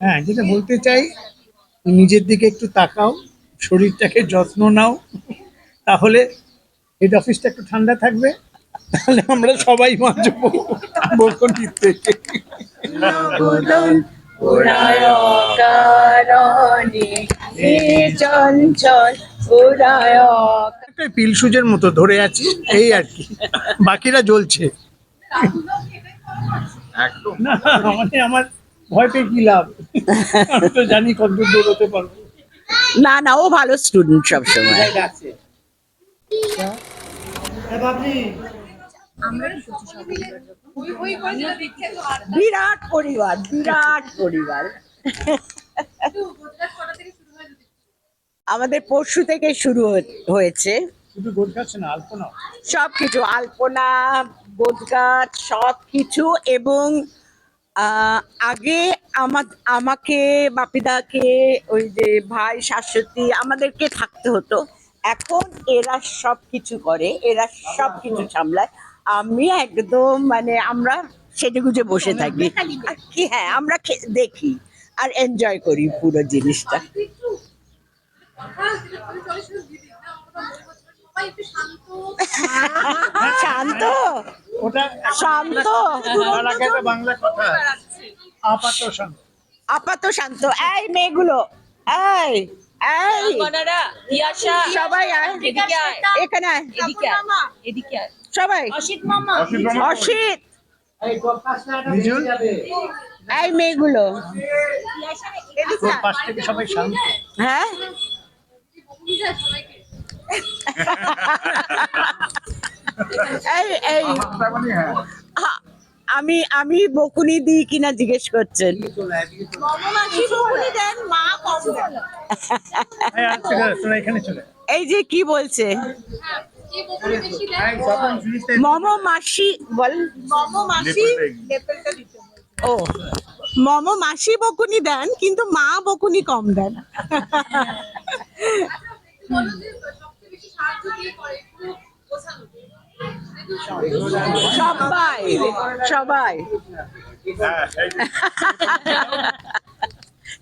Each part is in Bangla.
হ্যাঁ যেটা বলতে চাই নিজের দিকে একটু তাকাও শরীরটাকে যত্ন নাও তাহলে হেড অফিসটা একটু ঠান্ডা থাকবে তাহলে আমরা সবাই বাঁচবো বকুনির থেকে পিল সুজের মতো ধরে আছি এই আর কি। বাকিরা জ্বলছে। একদম। মানে আমার ভয় পেয়ে কি লাভ? আমি তো জানি কতদূর দৌড়তে পারব। না না ও ভালো স্টুডেন্ট সব সময় বিরাট পরিবার বিরাট পরিবার। আমাদের পরশু থেকে শুরু হয়েছে। সব কিছু আলপনা। বোধগাছ সব কিছু এবং আগে আমা- আমাকে বাপিদাকে, ওই যে ভাই, শাশ্বতী, আমাদেরকে থাকতে হতো। এখন এরা সব কিছু করে, এরা সব কিছু সামলায়। আমি একদম মানে আমরা সেজে গুজে বসে থাকি। কি হ্যাঁ আমরা দেখি আর এনজয় করি পুরো জিনিসটা। শান্ত। ওটা শান্ত? বাংলা কথা। আপাত শান্ত। আপাত শান্ত। এই মেয়েগুলো এই এই। সবাই এদিকে এখানে সবাই। অসিত এই মেয়েগুলো। শান্ত। হ্যাঁ। এই এই। আমি আমি বকুনি দিই কিনা জিজ্ঞেস করছেন। এই, যে কি বলছে? মম মাসি বল এগিয়ে। ও মম মাসি বকুনি দেন কিন্তু মা বকুনি কম দেন। সবাই সবাই।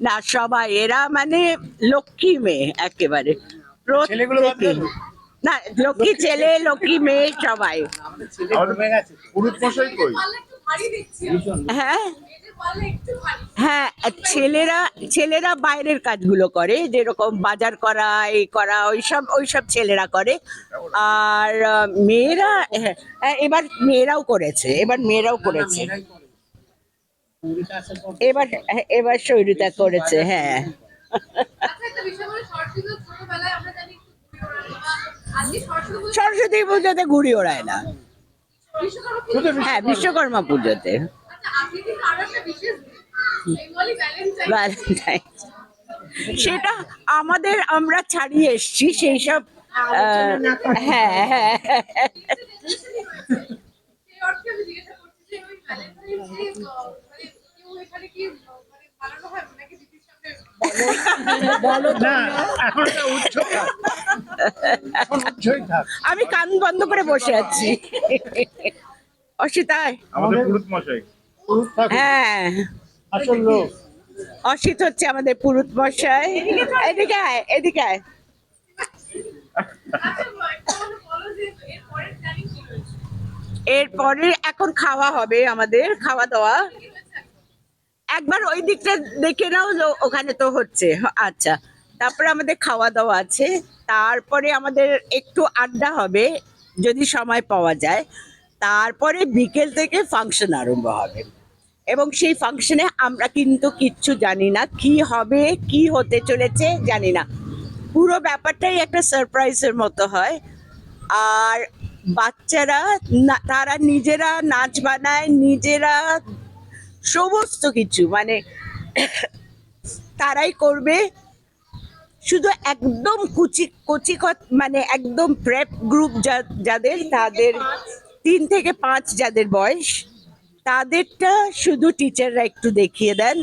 না সবাই এরা মানে লক্ষ্মী মেয়ে একেবারে। না লক্ষ্মী ছেলে লক্ষ্মী মেয়ে সবাই। হয়ে? হ্যাঁ হ্যাঁ ছেলেরা ছেলেরা বাইরের কাজগুলো করে যেরকম বাজার করা এই করা ওইসব ওইসব ছেলেরা করে। আর মেয়েরা হ্যাঁ, হ্যাঁ, এবার মেয়েরাও করেছে এবার মেয়েরাও করেছে। এবার এবার সৈরিতা করেছে হ্যাঁ। সরস্বতী পুজোতে ঘুড়ি ওড়ায় না। হ্যাঁ বিশ্বকর্মা পুজোতে। ভ্যালেন্টাইন সেটা আমাদের আমরা ছাড়িয়ে এসছি সেই সব হ্যাঁ হ্যাঁ। আমি কান বন্ধ করে বসে আছি। অসিতায় আমাদের পুরুষ মশাই। হ্যাঁ। আসল লোক। অসিত হচ্ছে আমাদের পুরুত মশাই। এদিকে আয় এদিকে আয়। এরপরে এখন খাওয়া হবে আমাদের খাওয়া দাওয়া। একবার ওই দিকটা দেখে নাও যে ওখানে তো হচ্ছে। আচ্ছা তারপরে আমাদের খাওয়া দাওয়া আছে। তারপরে আমাদের একটু আড্ডা হবে যদি সময় পাওয়া যায়। তারপরে বিকেল থেকে ফাংশন আরম্ভ হবে। এবং সেই ফাংশনে আমরা কিন্তু কিচ্ছু জানি না। কি হবে, কি হতে চলেছে, জানি না। পুরো ব্যাপারটাই একটা সারপ্রাইজের মতো হয়। আর বাচ্চারা তারা নিজেরা নাচ বানায়, নিজেরা সমস্ত কিছু মানে তারাই করবে। শুধু একদম কুচি, কচি মানে একদম প্রেপ গ্রুপ যাদের, তাদের তিন থেকে পাঁচ যাদের বয়স তাদেরটা শুধু টিচাররা একটু দেখিয়ে দেন।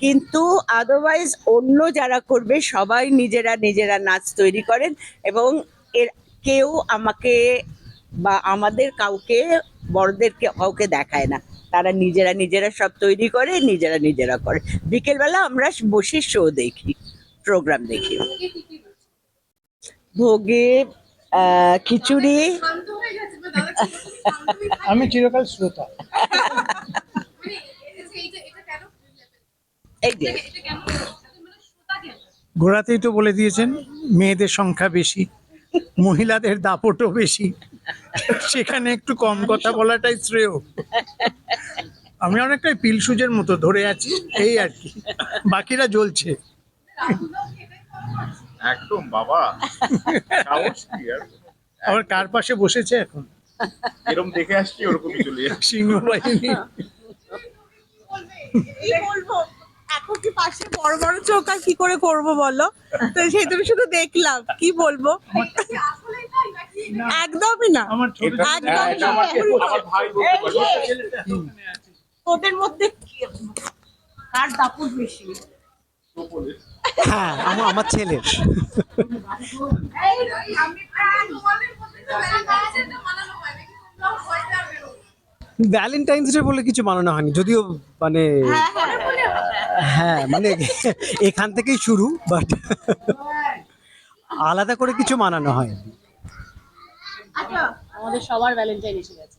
কিন্তু আদারওয়াইজ অন্য যারা করবে, সবাই নিজেরা নিজেরা নাচ তৈরি করেন এবং এর কেউ আমাকে বা আমাদের কাউকে, বড়দেরকে, কাউকে দেখায় না। তারা নিজেরা নিজেরা সব তৈরি করে, নিজেরা নিজেরা করে। বিকেলবেলা আমরা বসে শো দেখি প্রোগ্রাম দেখি। ভোগে খিচুড়ি? আমি চিরকাল শ্রোতা। এই যে-? ঘোরাতেই তো বলে দিয়েছেন মেয়েদের সংখ্যা বেশি মহিলাদের দাপটও বেশি। সেখানে একটু কম কথা বলাটাই শ্রেয়। আমি অনেকটাই পিলসুজের মতো ধরে আছি এই আর কি। বাকিরা জ্বলছে। একদম বাবা। সাহস কি আর? আবার কার পাশে বসেছে এখন? এরকম দেখে আসছি ওরকমই চলে যাচ্ছে। সিংহ বাহিনী কি বলব? এখন কি পাশে বড় বড় চোখ আর কি করে করব বলো? তো সেই তুমি শুধু দেখলাম কি বলব? একদমই না। আমার একদম হ্যাঁ, আমার আমার পারে তোদের মধ্যে কার দাপট বেশি? হ্যাঁ আমার আমার ছেলের। ভ্যালেন্টাইন্স ডে বলে কিছু মানানো হয়নি, যদিও মানে হ্যাঁ মানে এখান থেকেই শুরু বাট আলাদা করে কিছু মানানো হয় আমাদের সবার ভ্যালেন্টাইন এসে গেছে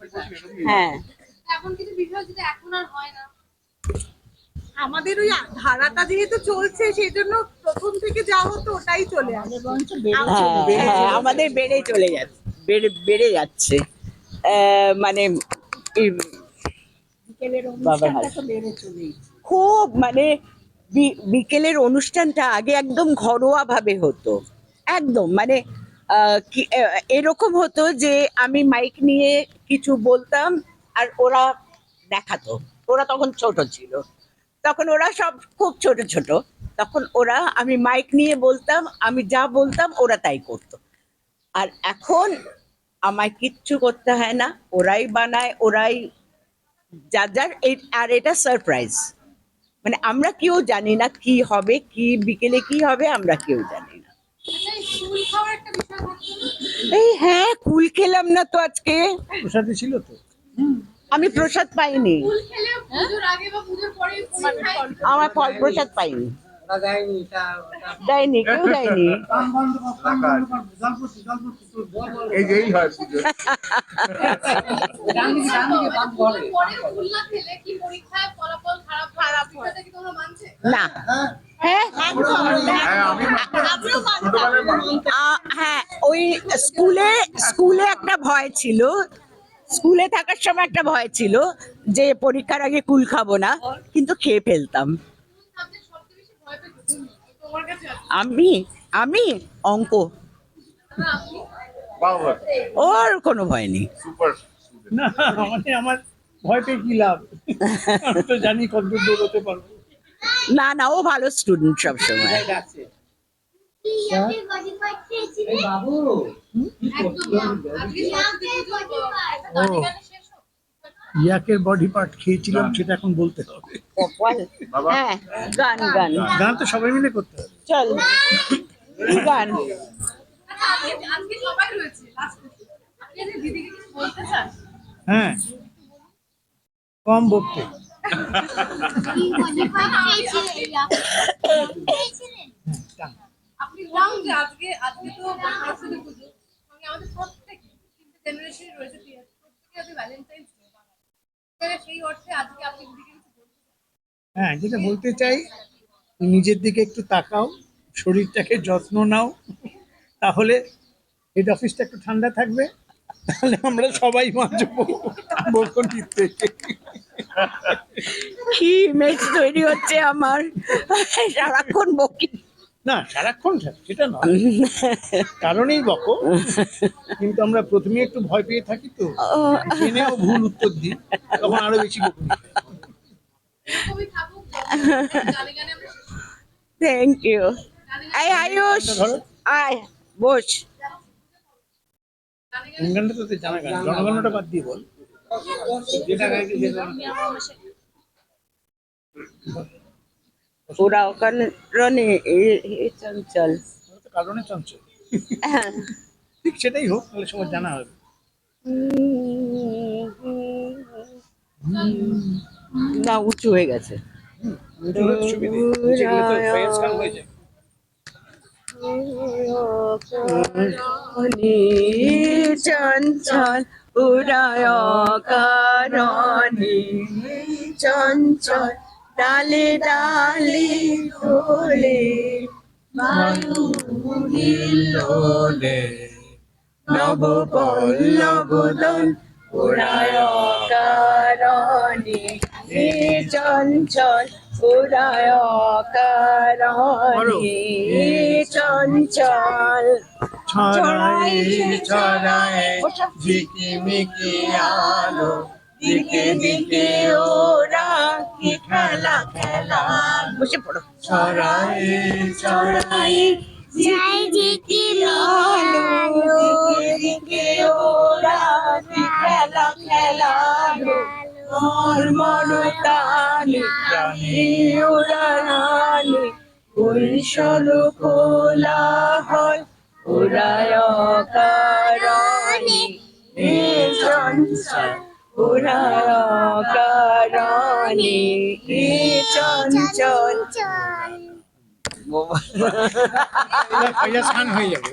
হয়। ছোট ছোট এরকমই হ্যাঁ এখন কিছু বিষয় যেটা এখন আর হয় না। আমাদের ওই ধারাটা যেহেতু চলছে সেই জন্য প্রথম থেকে যা হতো ওটাই চলে আসে হ্যাঁ হ্যাঁ আমাদের বেড়ে চলে যাচ্ছে বেড়ে বেড়ে যাচ্ছে। আহ, মানে এই- খুব মানে বি- বিকেলের অনুষ্ঠানটা আগে একদম ঘরোয়া ভাবে হতো। একদম মানে এরকম হতো যে আমি মাইক নিয়ে কিছু বলতাম আর ওরা দেখাতো। ওরা তখন ছোট ছিল। তখন ওরা সব খুব ছোট ছোট। তখন ওরা, আমি মাইক নিয়ে বলতাম, আমি যা বলতাম ওরা তাই করতো। আর এখন আমায় কিচ্ছু করতে হয় না, ওরাই বানায়, ওরাই যার যার আর এটা সারপ্রাইজ মানে আমরা কেউ জানি না কি হবে, কি বিকেলে কি হবে, আমরা কেউ জানি না আচ্ছা এই স্কুল খাওয়ার একটা বিষয় থাকতো না? এই হ্যাঁ কুল খেলাম না তো আজকে। প্রসাদে ছিল তো। আমি প্রসাদ পাইনি। স্কুল খেলে পুজোর আগে বা পুজোর পরে পরীক্ষায় আমার ফল প্রসাদ পাইনি। দেয়নি কেউ দেয়নি। এই যে হয় পুজো। পুজোর পরে ফুল না হ্যাঁ? হ্যাঁ হ্যাঁ ওই স্কুলে স্কুলে একটা ভয় ছিল। স্কুলে থাকার সময় একটা ভয় ছিল যে পরীক্ষার আগে কুল খাব না কিন্তু খেয়ে ফেলতাম। আমি আমি অঙ্ক। ওর কোনো ভয় নেই। না মানে আমার ভয় পেয়ে কি লাভ? আমি তো জানি কত দৌড়তে পারব। না না ও ভালো স্টুডেন্ট সব সময় একদম না। আজকে সরস্বতী পুজোর একটা গানে গানে। শেষ হোক। ইয়াকের বডি পার্ট খেয়েছিলাম সেটা এখন বলতে হবে। হ্যাঁ গান। গান। গান তো সবাই মিলে করতে হবে। চল। গান। হ্যাঁ। কম বকতে। হ্যাঁ যেটা বলতে চাই, নিজের দিকে একটু তাকাও, শরীরটাকে যত্ন নাও, তাহলে হেড অফিসটা একটু ঠান্ডা থাকবে, তাহলে আমরা সবাই বকুনির থেকে। কি ইমেজ তৈরি হচ্ছে আমার? সারাক্ষণ বকি না সারাক্ষণ সেটা নয়। কারণেই বকো। কিন্তু আমরা প্রথমে একটু ভয় পেয়ে থাকি তো। জেনেও ভুল উত্তর দিই তখন আরও বেশি। থ্যাংক ইউ এই আয়ুষ আয় বস। গানটা তোদের জানা গান। জনগণটা বাদ দিয়ে বল। ওরা ওখানে চঞ্চল কারণে চঞ্চল। ঠিক সেটাই হোক তাহলে সবার জানা হবে। না উঁচু হয়ে গেছে। হয়ে চঞ্চল। উড়ায় কারণে চঞ্চল ডালে ডালে দোলে নব পল্লবদন উড়ায় কারণে হে চঞ্চল উড়ায় কারণে হে চঞ্চল। ছড়ায় ছড়ায় ঝিকিমিকি আলো দিকে দিকে ওরা কি খেলা খেলা। বসে পড়ো। ছড়ায় ছড়ায় যাই দিকে আলো দিকে দিকে ওরা কি খেলা খেলা। মর মরতানি প্রাণী উড়ানি খোলা হয় উড়ায় কারণে চঞ্চল উড়ায় কারণে চঞ্চল হয়ে যাবে